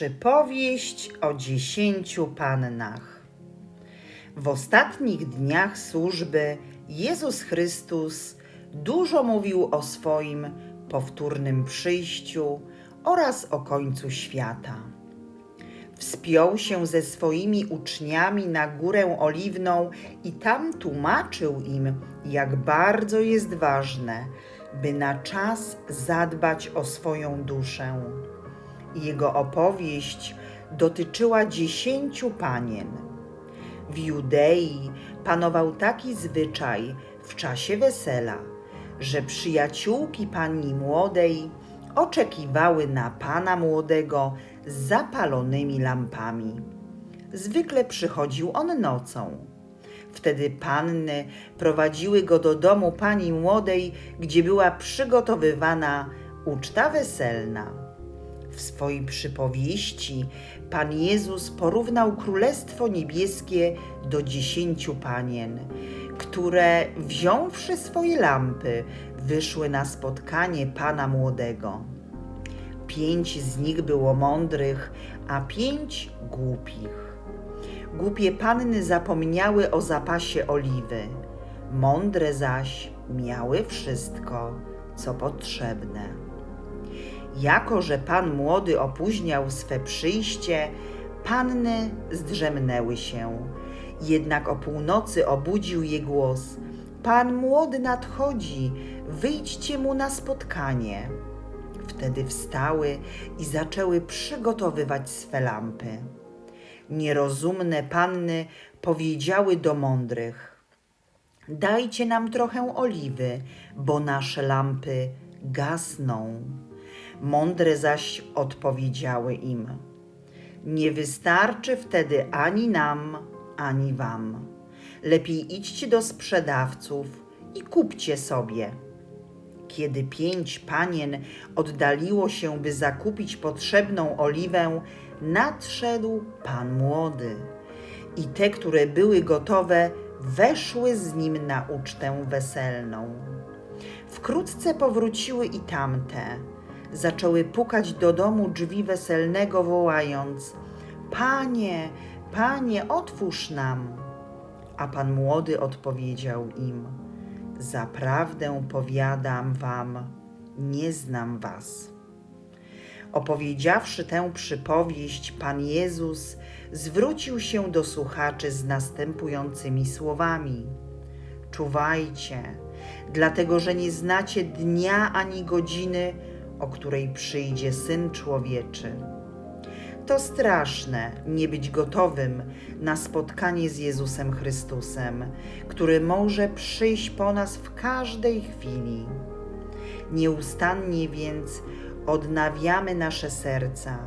Przypowieść o dziesięciu pannach. W ostatnich dniach służby Jezus Chrystus dużo mówił o swoim powtórnym przyjściu oraz o końcu świata. Wspiął się ze swoimi uczniami na górę oliwną i tam tłumaczył im, jak bardzo jest ważne, by na czas zadbać o swoją duszę. Jego opowieść dotyczyła dziesięciu panien. W Judei panował taki zwyczaj w czasie wesela, że przyjaciółki pani młodej oczekiwały na pana młodego z zapalonymi lampami. Zwykle przychodził on nocą. Wtedy panny prowadziły go do domu pani młodej, gdzie była przygotowywana uczta weselna. W swojej przypowieści Pan Jezus porównał Królestwo Niebieskie do dziesięciu panien, które wziąwszy swoje lampy, wyszły na spotkanie Pana Młodego. Pięć z nich było mądrych, a pięć głupich. Głupie panny zapomniały o zapasie oliwy, mądre zaś miały wszystko, co potrzebne. Jako, że pan młody opóźniał swe przyjście, panny zdrzemnęły się. Jednak o północy obudził je głos: Pan młody nadchodzi, wyjdźcie mu na spotkanie. Wtedy wstały i zaczęły przygotowywać swe lampy. Nierozumne panny powiedziały do mądrych: Dajcie nam trochę oliwy, bo nasze lampy gasną. Mądre zaś odpowiedziały im: Nie wystarczy wtedy ani nam, ani wam. Lepiej idźcie do sprzedawców i kupcie sobie. Kiedy pięć panien oddaliło się, by zakupić potrzebną oliwę, nadszedł pan młody. I te, które były gotowe, weszły z nim na ucztę weselną. Wkrótce powróciły i tamte zaczęły pukać do domu drzwi weselnego, wołając: Panie, panie, otwórz nam. A pan młody odpowiedział im: Zaprawdę powiadam wam, nie znam was. Opowiedziawszy tę przypowieść, Pan Jezus zwrócił się do słuchaczy z następującymi słowami: Czuwajcie, dlatego że nie znacie dnia ani godziny, o której przyjdzie Syn Człowieczy. To straszne nie być gotowym na spotkanie z Jezusem Chrystusem, który może przyjść po nas w każdej chwili. Nieustannie więc odnawiamy nasze serca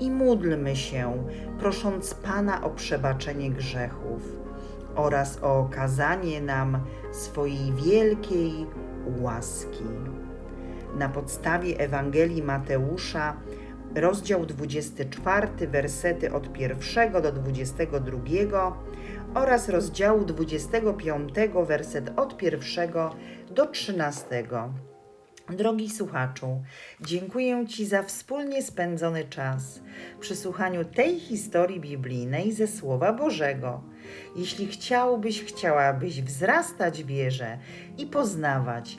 i módlmy się, prosząc Pana o przebaczenie grzechów oraz o okazanie nam swojej wielkiej łaski na podstawie Ewangelii Mateusza, rozdział 24, wersety od 1 do 22 oraz rozdziału 25, werset od 1 do 13. Drogi słuchaczu, dziękuję Ci za wspólnie spędzony czas przy słuchaniu tej historii biblijnej ze Słowa Bożego. Jeśli chciałbyś, chciałabyś wzrastać w wierze i poznawać